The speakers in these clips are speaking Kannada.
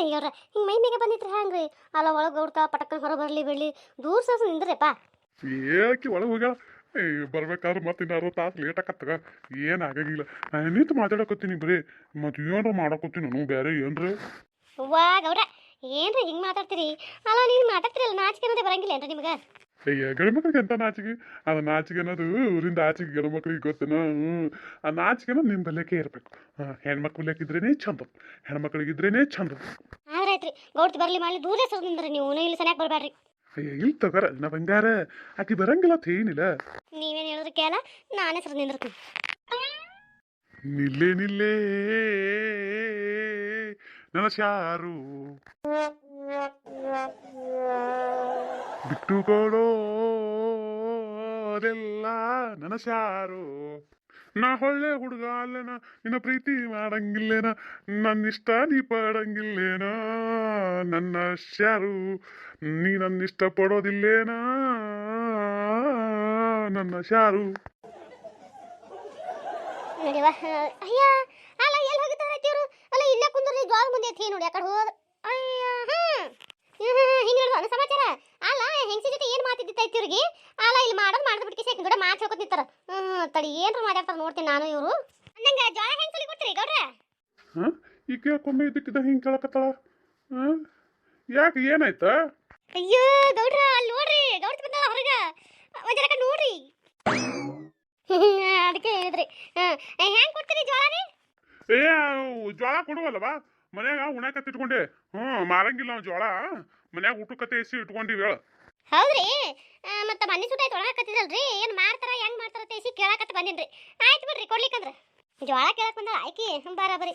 ಏನ್ರಿ ಅವ್ರ ಹಿಂಗೆ ಮೈ ಮೇಗೆ ಬಂದಿಟ್ರಿ ರೀ ಅಲ್ಲ ಒಳಗ ಹುಡ್ಕ ಪಟಕ್ಕನ ಹೊರ ಬರಲಿ ಬೆಳ್ಳಿ ದೂರ ಸಹ ನಿಂದ್ರಪ್ಪ ಏಕೆ ಒಳಗೆ ಹೋಗ್ಯಾಳ? ಏ ಬರ್ಬೇಕಾದ್ರೆ ಮತ್ತೆ ಇನ್ನು ಅರ್ಧ ತಾಸು ಲೇಟ್ ಆಗತ್ತಗ ಏನು ಆಗಂಗಿಲ್ಲ. ನಾನು ನಿಂತು ಮಾತಾಡಕತ್ತೀನಿ ಬರೀ. ಮತ್ತೆ ಏನ್ರ ಮಾಡಕತ್ತೀನಿ ನಾನು ಬೇರೆ ಏನ್ರಿ? ವಾ ಗೌಡ ಏನ್ರಿ ಹಿಂಗೆ ಮಾತಾಡ್ತೀರಿ? ಅಲ್ಲ ನೀನು ಮಾತಾಡ್ತೀರಲ್ಲ ನಾಚಿಕೆ ಅನ್ನೋದೇ ಬರಂಗಿಲ್ಲ ಏನ್ರಿ ನಿಮ್ಗೆ? ಅಯ್ಯ ಗಂಡು ಮಕ್ಳಿಗೆ ಎಂತ ನಾಚಿಕೆ? ಅದು ನಾಚಿಕೆ ಅನ್ನೋದು ಊರಿಂದ ಆಚೆಗೆ ಗಂಡು ಮಕ್ಳಿಗೆ ಗೊತ್ತಿನ? ಹ್ಞೂ ಆ ನಾಚಿಕೆ ಅನ್ನೋದು ನಿಮ್ಮ ಬಲ್ಯಕ್ಕೆ ಇರಬೇಕು. ಹಾಂ ಹೆಣ್ಮಕ್ಳು ಇದ್ರೇನೆ ಚಂದ ಹೆಣ್ಮಕ್ಳಿಗಿದ್ರೇನೆ ಚಂದ ಆದ್ರೆ ಆಯ್ತ್ರಿ ಗೌಡ್ತಿ ಬರಲಿ ಮಾಡಲಿ ದೂರ ಸರ್ ನಿಂದ್ರಿ ನೀವು. ಇಲ್ಲಿ ಸನ್ಯಾಕ ಬರಬೇಡ್ರಿ ಅಯ್ಯ ಇಲ್ಲಿ ತಗೋರ ನಾ ಬಂಗಾರ. ಆಕಿ ಬರಂಗಿಲ್ಲ ಅಂತ ಏನಿಲ್ಲ. ನೀವೇನು ಹೇಳಿದ್ರೆ ಕೇಳ ನಾನೇ ಸರ್ ನಿಂದಿರ್ತೀನಿ ನಿಲ್ಲೆ ನಿಲ್ಲೇ. ನನ್ನ ಶಾರು. ಬಿಟ್ಟುಕೊಡೋ ಅದೆಲ್ಲ ನನ್ನ ಶಾರು ನಾ ಒಳ್ಳೆ ಹುಡುಗ ಅಲ್ಲೇನ? ನಿನ್ನ ಪ್ರೀತಿ ಮಾಡಂಗಿಲ್ಲೇನ? ನನ್ನ ಇಷ್ಟ ನೀ ಪಡಂಗಿಲ್ಲೇನ? ನನ್ನ ಶಾರು ನೀ ನನ್ನ ಇಷ್ಟ ಪಡೋದಿಲ್ಲೇನ ನನ್ನ ಶಾರು ನೋಡಿವ ಅಯ್ಯ, ಅಲ್ಲ, ಎಲ್ಲಿ ಹೋಗಿದ್ದಾರೆ ಇವ್ರು ಅಲ್ಲ, ಇಲ್ಲ ಕುಂದ್ರಿ ಜ್ವಾಳ ಮುಂದೆ ಐತಿ ನೋಡಿ, ಆ ಕಡೆ ಹೋದ ಅಯ್ಯ, ಹ್ಮ್. ಹಿಂಗೆ ಸಮಾಚಾರ? ಅಲ್ಲ ಹೆಂಗಸಿ ಜೊತೆ ಏನು ಮಾತಿದ್ದಿತ್ತು ಐತಿ ಇವ್ರಿಗೆ? ಅಲ್ಲ ಇಲ್ಲಿ ಮಾಡೋದು ಮಾಡೋದು ಬಿಟ್ಟು ಕಿಸಿ ಕೂಡ ಮಾತು ಹೇಳ್ಕೊತ ನಿಂತಾರ. ಹ್ಮ್ ತಡಿ ಏನ್ರ ಮಾತಾಡ್ತಾರೆ ನೋಡ್ತೀನಿ ನಾನು ಇವರು. ಅಂದಂಗ ಜ್ವಾಳ ಹೆಂಗ್ ಸುಲಿ ಕೊಡ್ತೀರಿ ಗೌಡ್ರ? ಹಾಂ ಈಗ ಯಾಕೊಮ್ಮೆ ಇದಕ್ಕಿದ ಹಿಂಗೆ ಕೇಳಕತ್ತಾಳ? ಹಾಂ ಯಾಕೆ ಏನಾಯ್ತಾ? ಅಯ್ಯೋ ಗೌಡ್ರ ಅಲ್ಲಿ ನೋಡ್ರಿ ಗೌಡ್ತಿ ಬಂದಾಳ ಹೊರಗ. ಒಂದ್ ಜರಕ ನೋಡ್ರಿ. ಅದಕ್ಕೆ ಹೇಳಿದ್ರಿ. ಹೆಂಗೆ ಕೊಡ್ತೀರಿ ಜ್ವಾಳ ರೀ ಏ ಜೋಳ ಕೊಡುವಲ್ಲವಾ? ಮನ್ಯಾಗ ಉಣಕತ್ತಿಟ್ಕೊಂಡೆ ಹ್ಞೂ ಮಾರಂಗಿಲ್ಲ ನಾವು ಜೋಳ ಮನ್ಯಾಗ ಊಟಕ್ಕತ್ತೆ ಎಸಿ ಇಟ್ಕೊಂಡಿವಿ ಹೇಳ. ಹೌದ್ರಿ? ಮತ್ತೆ ಮನೆ ಸುತ್ತ ಆಯ್ತು ಏನು ಏನ್ ಮಾಡ್ತಾರ ಹೆಂಗ್ ಮಾಡ್ತಾರ ತೇಸಿ ಕೇಳಕತ್ತ ಬಂದಿನ್ರಿ. ಆಯ್ತು ಬಿಡ್ರಿ ಕೊಡ್ಲಿಕ್ಕಂದ್ರ ಜೋಳ ಕೇಳಕ್ ಬಂದ ಆಯ್ಕಿ ಬರಾಬರಿ ಬರಿ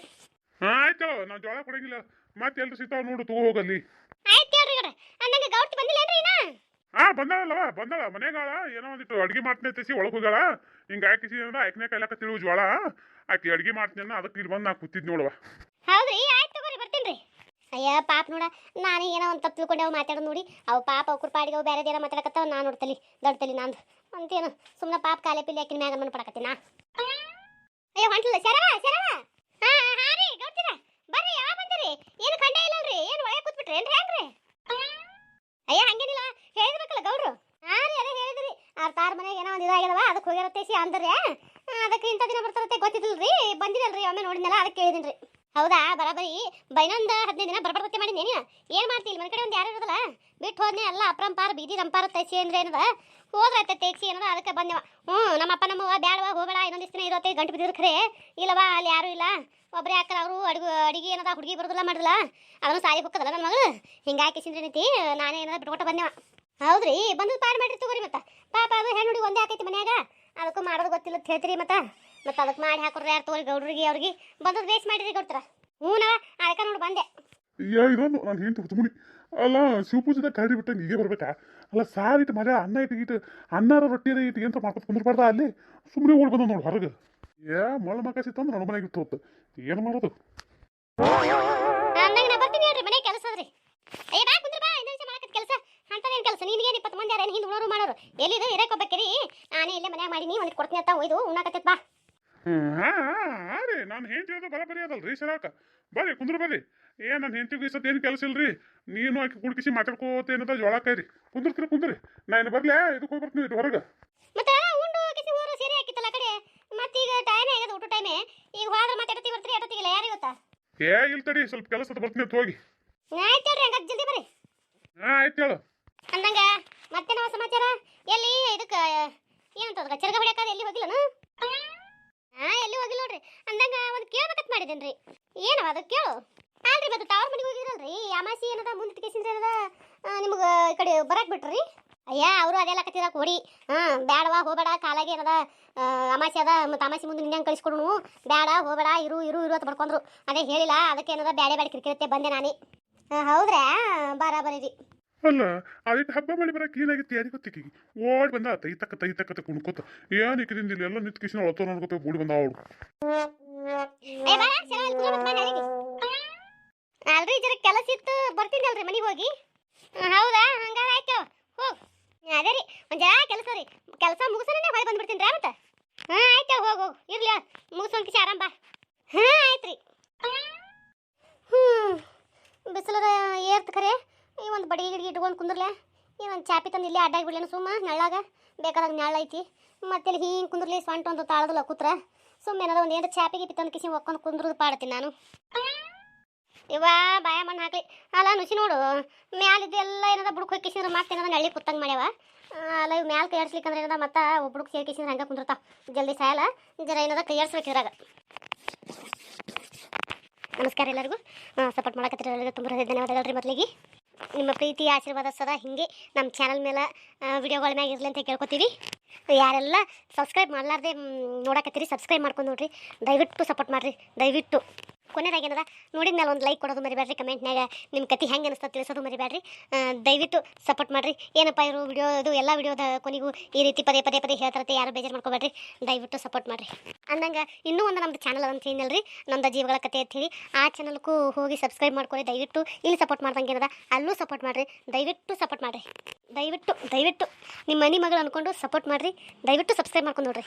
ಆಯ್ತು ನಾವು ಜೋಳ ಕೊಡಂಗಿಲ್ಲ. ಮತ್ತೆ ಎಲ್ರು ಸಿಗ್ತಾವ ನೋಡು ತಗೋ ಹೋಗಲ್ಲಿ. ಆಯ್ತು ಹೇಳ್ರಿ ಗೌಡ್ರ ಅಂದಂಗ ಗೌರ್ತಿ ಬಂದಿಲ್ಲೇನ್ರಿ ಇನ್ನ? ಹಾ ಬಂದಾಳಲ್ಲವ ಬಂದಾಳ ಮನೆಗಾಳ ಏನೋ ಒಂದಿಟ್ಟು ಅಡ್ಗೆ ಮಾಡ್ತೀನಿ ತೆಸಿ ಒಳಗೆ ಹೋಗಾಳ ಹಿಂಗ ಆಕಿಸಿ ಅಂದ್ರೆ ಆಯ್ಕನೇ ಕೈಲಕ ತಿಳಿವು ಜೋಳ ಆಕಿ ಅಡ್ಗೆ ಮಾಡ್ತೀನಿ ಅದಕ್ಕೆ ಇಲ್ಲಿ ಬಂದು ನಾ ಕೂತಿದ್ ನೋಡುವ ಹೌದ್ರಿ ಅಯ್ಯ, ಪಾಪ ನೋಡ ನಾನು ಏನೋ ಒಂದು ತಪ್ಪು ತಿಳ್ಕೊಂಡೆ, ಅವು ಮಾತಾಡೋದು ನೋಡಿ. ಅವು ಪಾಪ ಅವ್ರ ಪಾಡಿಗೆ ಅವು ಬೇರೆ ಏನೋ ಮಾತಾಡಕತ್ತಾವ, ನಾನು ನೋಡ್ತಲಿ ದೊಡ್ಡತಲಿ ನಂದು ಅಂತೇನು ಸುಮ್ಮನೆ ಪಾಪ ಕಾಲೇ ಪಿಲ್ಲಿ ಹಾಕಿನ ಮ್ಯಾಗ ಮನ್ ಪಡಕತ್ತೀನಿ ಅಯ್ಯೋ ಹೊಂಟಲ್ಲ ಶರವ ಶರವ. ಹಾ, ಹಾಂ, ರೀ ಗೌಡ್ತಿರ ಬರ್ರಿ ಯಾವ ಬಂದಿರಿ? ಏನು ಕಂಡೇ ಇಲ್ಲಲ್ರಿ ಏನು ಒಳಗೆ ಕೂತ್ಬಿಟ್ರಿ, ಏನ್ರಿ, ಹೆಂಗ್ರಿ? ಅಯ್ಯ, ಹಂಗೇನಿಲ್ಲ ಹೇಳಿದ್ಬೇಕಲ್ಲ ಗೌಡ್ರು. ಹಾ, ರೀ, ಅದೇ ಹೇಳಿದ್ರಿ. ಅವ್ರ ತಾರ ಮನೆಗೆ ಏನೋ ಒಂದು ಇದಾಗ್ಯದವ ಅದಕ್ಕೆ ಹೋಗಿರತ್ತೇಸಿ ಅಂದ್ರೆ. ಅದಕ್ಕೆ ಇಂಥ ದಿನ ಬರ್ತಾರತ್ತೆ ರೀ ಬಂದಿರಲ್ರಿ, ಒಮ್ಮೆ ನೋಡಿದ್ನಲ್ಲ, ಅದಕ್ಕೆ ಹೇಳಿದ್ರಿ ಹೌದಾ? ಬರಾಬರಿ ಬೈನೊಂದು ಹದಿನೈದು ದಿನ ಬರಬರ್ತೈತೆ ಮಾಡಿ ನೀನು. ಏನು ಮಾಡ್ತಿಲ್ಲ ಮನೆ ಕಡೆ ಒಂದು ಯಾರು ಇರೋದಲ್ಲ? ಬಿಟ್ಟು ಹೋದ್ನೆ ಎಲ್ಲ ಅಪ್ರಂಪಾರ, ಬೀದಿ ರಂಪಾರ ತೈಸಿ ಅಂದ್ರೆ ಏನದ? ಹೋದ್ರೈತೆ ತೇಕ್ಸಿ ಏನದ? ಅದಕ್ಕೆ ಬಂದೆವ. ಹ್ಞೂ, ನಮ್ಮಪ್ಪ, ನಮ್ಮವ್ವ ಬ್ಯಾಡವ ಹೋಗಬೇಡ ಇನ್ನೊಂದಿಷ್ಟು ದಿನ ಇರೋತ್ತೆ, ಗಂಟು ಬಿದ್ದಿದ್ರು ಖರೆ. ಇಲ್ಲವಾ, ಅಲ್ಲಿ ಯಾರೂ ಇಲ್ಲ. ಒಬ್ಬರೇ ಹಾಕಲ್ಲ ಅವರು ಅಡುಗೆ ಅಡುಗೆ ಏನದ, ಹುಡುಗಿ ಬರೋದಿಲ್ಲ ಮಾಡಿಲ್ಲ ಅದನ್ನು ಸಾಲಿ ಹೋಗ್ತದಲ್ಲ ನನ್ನ ಮಗಳು? ಹಿಂಗಾಗಿ ಸಿಂದ್ರೆ ನೀತಿ, ನಾನೇ ಏನದ ಬಿಟ್ಕೊಟ್ಟು ಬಂದೆವ. ಹೌದ್ರಿ, ಬಂದು ಪಾಡ್ ಮಾಡಿರಿ ತಗೋರಿ ಮತ್ತೆ. ಪಾಪ ಅದು ಹೆಣ್ಣು ಹುಡುಗಿ ಒಂದೇ ಆಕೈತಿ ಮನ್ಯಾಗ. ಅದಕ್ಕೂ ಮಾಡೋದು ಗೊತ್ತಿಲ್ಲ ಹೇಳ್ತೀರಿ ಮತ್ತೆ. ಮತ್ತೆ ಅದಕ್ಕೆ ಮಾಡಿ ಹಾಕೋರು ಯಾರು ತೋರಿ ಗೌಡ್ರಿಗೆ ಅವ್ರಿಗೆ ಬಂದದ್ದು ವೇಸ್ಟ್ ಮಾಡಿದ್ರಿ ಕೊಡ್ತಾರ ಹ್ಞೂ ನವ ಅದಕ್ಕೆ ನೋಡಿ ಬಂದೆ. ಯಾ ಇದೊಂದು ನಾನು ಹೆಂಡ್ತಿ ಹುತ್ತುಮುಡಿ ಅಲ್ಲ ಶಿವಪೂಜದ ಕರಡಿ ಬಿಟ್ಟಂಗೆ ಹೀಗೆ ಬರ್ಬೇಕಾ? ಅಲ್ಲ ಸಾರು ಇಟ್ಟು ಮಜಾ ಅನ್ನ ಇಟ್ಟು ಇಟ್ಟು ಅನ್ನಾರ ರೊಟ್ಟಿರ ಇಟ್ಟು ಎಂತ ಮಾಡ್ಕೊತ ಕುಂದ್ರಬಾರ್ದ ಅಲ್ಲಿ? ಸುಮ್ಮನೆ ಓಡಿ ಬಂದ ನೋಡಿ ಹೊರಗೆ. ಏ ಮೊಳ ಮಕ ಸಿತ್ತಂದ್ರೆ ನನ್ನ ಮನೆಗೆ ಇಟ್ಟು ಏನು ಮಾಡೋದು? ಎಲ್ಲಿದು ಇರಕ್ಕೆ ಹೋಗ್ಬೇಕಿರಿ ನಾನೇ ಇಲ್ಲೇ ಮನ್ಯಾಗ ಮಾಡಿ ಒಂದು ಕೊಡ್ತೀನಿ ಅಂತ ಒಯ್ದು ಉಣ್ಣಾಕತ್ತೈತ್ ಬಾ. ಹಾ ರೀ. ನಾನು ಹೆಂಡತಿ ಅದು ಬರಬರಿ ಅದಲ್ರಿ ಸರಾಕ ಬರ್ರಿ ಕುಂದ್ರ ಬರ್ರಿ. ಏ ನನ್ನ ಹೆಂಡತಿ ಸತ್ ಏನು ಕೆಲಸ ಇಲ್ರಿ? ನೀನು ಆಕಿ ಕುಡ್ಕಿಸಿ ಮಾತಾಡ್ಕೋತ ಏನದ ಜೋಳ ಕೈರಿ. ಕುಂದ್ರಿ ಕುಂದ್ರಿ. ನಾ ಏನು ಬರ್ಲಿ ಇದಕ್ಕೆ ಹೋಗಿ ಬರ್ತೀನಿ ಇಟ್ಟು ಹೊರಗೆ. ಮತ್ತೆ ಉಂಡು ಕಿಸಿ ಊರು ಸೀರೆ ಹಾಕಿತ್ತಲ್ಲ ಕಡೆ? ಮತ್ತೆ ಈಗ ಟೈಮ್ ಆಗಿದೆ ಊಟ ಟೈಮೇ ಈಗ ಹೋದ್ರೆ ಮತ್ತೆ ಎಡತಿ ಬರ್ತೀರಿ ಎಡತಿಗಿಲ್ಲ ಯಾರು ಗೊತ್ತಾ? ಏ ಇಲ್ಲ ತಡಿ ಸ್ವಲ್ಪ ಕೆಲಸ ಅದ ಬರ್ತೀನಿ ಅಂತ ಹೋಗಿ. ಆಯ್ತು ಹೇಳ್ರಿ ಜಲ್ದಿ ಬರ್ರಿ. ಹಾಂ ಆಯ್ತು ಹೇಳು. ಅಂದಂಗ ಮತ್ತೆ ನಾವು ಸಮಾಚಾರ? ಎಲ್ಲಿ ಇದಕ್ಕೆ ಏನಂತ ಚರಗ ಹೊಡ್ಯಾಕದ ಎಲ್ಲಿ ಹೋಗಿಲ್ಲನು? ಹಾ ಎಲ್ಲಿ ಹೋಗಿಲ್ಲ ನೋಡ್ರಿ. ಅಂದಂಗ ಒಂದು ಕೇಳ್ಬೇಕಂತ ಮಾಡಿದೇನ್ರಿ. ಏನವ ಅದು ಕೇಳು. ಅಲ್ರಿ ಮತ್ತೆ ಟವರ್ ಮನೆಗೆ ಹೋಗಿರಲ್ರಿ. ಅಮಾಸಿ ಏನದ ಮುಂದೆ ಕೇಸಿಂದ ಏನದ ನಿಮ್ಗೆ ಈ ಕಡೆ ಬರಕ್ ಬಿಟ್ರಿ? ಅಯ್ಯ, ಅವರು ಅದೆಲ್ಲ ಕತ್ತಿರ ಕೊಡಿ ಹಾಂ, ಬ್ಯಾಡವಾ, ಹೋಗಬೇಡ, ಕಾಲಾಗೆ ಏನದ ಅಮಾಸೆ ಅದ, ಮತ್ತು ಅಮಾಸಿ ಮುಂದೆ ನಿನ್ನೆ ಕಳಿಸ್ಕೊಡು ಬೇಡ ಹೋಗಬೇಡ, ಇರು ಇರು ಇರು ಅಂತ ಬಡ್ಕೊಂಡ್ರು. ಅದೇ ಹೇಳಿಲ್ಲ, ಅದಕ್ಕೆ ಏನದ ಬೇಡ ಬ್ಯಾಡ ಕಿರಿಕಿರುತ್ತೆ ಬಂದೆ ನಾನೇ. ಹೌದ್ರಾ? ಬರಾಬರಿ ರೀ ಅಲ್ಲ ಅದಕ್ಕೆ ಹಬ್ಬ ಮಾಡಿ ಬರಕ್ಕೆ ಏನಾಗಿತ್ತು ಯಾರಿಗೆ ಗೊತ್ತಿಕ್ಕಿ ಓಡಿ ಬಂದ, ತೈ ತಕ್ಕ ತೈ ತಕ್ಕ ಕುಣ್ಕೋತ. ಏನು ಇಕ್ಕದಿಂದ ಎಲ್ಲ ನಿಂತು ಕಿಶನ ಒಳತ ನೋಡ್ಕೋತ ಬೂಡಿ ಬಂದ ಅವಳು. ಅಲ್ರಿ ಜರ ಕೆಲಸ ಇತ್ತು ಬರ್ತೀನಿ ಅಲ್ರಿ ಮನೆಗೆ ಹೋಗಿ. ಹೌದಾ? ಹಂಗಾರ ಆಯ್ತು. ಹೋಗ್ ಅದೇ ರೀ, ಒಂದ್ ಜರ ಕೆಲಸ ರೀ. ಕೆಲಸ ಮುಗಿಸೋಣ ಹೊಳೆ ಬಂದ್ಬಿಡ್ತೀನಿ ರೀ ಮತ್ತೆ ಹಾಂ ಆಯ್ತು, ಹೋಗ್, ಹೋಗ. ಇರ್ಲಿ ಮುಗಿಸೋಣ ಆರಾಮ ಬಾ. ಹಾಂ ಆಯ್ತು ರೀ ಹ್ಞೂ ತಗೊಂಡು ಕುಂದ್ರಲೆ? ಏನೊಂದು ಚಾಪಿ ತಂದು ಇಲ್ಲೇ ಅಡ್ಡಾಗಿ ಬಿಡ್ಲೇನು ಸುಮ್ಮ? ನೆಳ್ಳಾಗ? ಬೇಕಾದಾಗ ನೆಳ್ಳ ಐತಿ. ಮತ್ತೆ ಇಲ್ಲಿ ಹಿಂಗೆ ಕುಂದ್ರಲಿ, ಸ್ವಂಟ ಒಂದು ತಾಳದಲ್ಲ ಕೂತ್ರ ಸುಮ್ಮ ಏನದ ಒಂದು ಏನು ಚಾಪಿಗೆ ಬಿತ್ತಂದು ತಂದು ಕಿಸಿ ಒಕ್ಕೊಂಡು ಕುಂದ್ರದು ಪಾಡ್ತೀನಿ ನಾನು. ಇವ ಬಾಯ ಮಣ್ಣು ಹಾಕ್ಲಿ. ಅಲ್ಲ, ನುಸಿ ನೋಡು. ಮ್ಯಾಲಿದ್ದು ಎಲ್ಲ ಏನದ ಬುಡಕ್ಕೆ ಹೋಗಿ ಕಿಸಿದ್ರೆ ಮತ್ತೆ ನಳ್ಳಿ ಕುತ್ತಂಗೆ ಮಾಡ್ಯಾವ. ಅಲ್ಲ, ಇವು ಮ್ಯಾಲ ಕೈಯಾಡ್ಸ್ಲಿಕ್ಕಂದ್ರೆ ಏನದ ಮತ್ತೆ ಒಬ್ಬಡುಕ್ ಸೇರಿ ಕಿಸಿದ್ರೆ ಹಂಗೆ ಕುಂದಿರ್ತಾವ. ಜಲ್ದಿ ಸಾಯಲ್ಲ. ಜರ ಏನದ ಕೈಯಾಡ್ಸ್ಬೇಕು ಇದ್ರಾಗ. ನಮಸ್ಕಾರ ಎಲ್ಲರಿಗೂ. ಸಪೋರ್ಟ್ ಮಾಡಕತ್ತಿರ ಎಲ್ಲರಿಗೂ ತುಂಬ ಧನ್ಯವಾದಗಳು ರೀ ಮೊದಲಿಗೆ. ನಿಮ್ಮ ಪ್ರೀತಿ ಆಶೀರ್ವಾದ ಸದಾ ಹಿಂಗೆ ನಮ್ಮ ಚಾನಲ್ ಮೇಲೆ ವಿಡಿಯೋಗಳ ಮ್ಯಾಗ ಇರಲಿ ಅಂತ ಕೇಳ್ಕೊತೀವಿ. ಯಾರೆಲ್ಲ ಸಬ್ಸ್ಕ್ರೈಬ್ ಮಾಡಲಾರ್ದೆ ನೋಡಕತ್ತೀರಿ ಸಬ್ಸ್ಕ್ರೈಬ್ ಮಾಡ್ಕೊಂಡು ನೋಡ್ರಿ. ದಯವಿಟ್ಟು ಸಪೋರ್ಟ್ ಮಾಡಿರಿ. ದಯವಿಟ್ಟು. ಕೊನೆದಾಗಿ ಏನದ? ನೋಡಿದ ಮೇಲೆ ಒಂದು ಲೈಕ್ ಕೊಡೋದು ಮರಿಬೇಡ್ರಿ ಕಮೆಂಟ್ನಾಗ ನಿಮ್ಮ ಕತಿ ಹೆಂಗೆ ಅನಿಸ್ತದೆ ತಿಳಿಸೋದು ಮರಿಬೇಡ್ರಿ ದಯವಿಟ್ಟು ಸಪೋರ್ಟ್ ಮಾಡಿರಿ. ಏನಪ್ಪ ಇವರು ವಿಡಿಯೋ ಇದು ಎಲ್ಲ ವಿಡಿಯೋದ ಕೊನೆಗೂ ಈ ರೀತಿ ಪದೇ ಪದೇ ಪದೇ ಹೇಳ್ತಾರತ್ತೆ, ಯಾರು ಬೇಜಾರು ಮಾಡ್ಕೋಬೇಡ್ರಿ. ದಯವಿಟ್ಟು ಸಪೋರ್ಟ್ ಮಾಡಿರಿ. ಅಂದಂಗೆ ಇನ್ನೂ ಒಂದು ನಮ್ಮದು ಚಾನಲ್ ಅಂತ ಏನಲ್ರಿ ನಮ್ಮದು ಜೀವಗಳ ಕತೆ ಅಂತ ಹೇಳಿ ಆ ಚಾನಲ್ಗೂ ಹೋಗಿ ಸಬ್ಸ್ಕ್ರೈಬ್ ಮಾಡ್ಕೊಳ್ಳಿ, ದಯವಿಟ್ಟು ಇಲ್ಲಿ ಸಪೋರ್ಟ್ ಮಾಡ್ದಂಗೆ ಏನದ? ಅಲ್ಲೂ ಸಪೋರ್ಟ್ ಮಾಡಿರಿ. ದಯವಿಟ್ಟು ಸಪೋರ್ಟ್ ಮಾಡಿರಿ. ದಯವಿಟ್ಟು ದಯವಿಟ್ಟು. ನಿಮ್ಮ ಮನೆ ಮಗಳು ಅಂದ್ಕೊಂಡು ಸಪೋರ್ಟ್ ಮಾಡಿರಿ. ದಯವಿಟ್ಟು ಸಬ್ಸ್ಕ್ರೈಬ್ ಮಾಡ್ಕೊಂಡು ನೋಡ್ರಿ.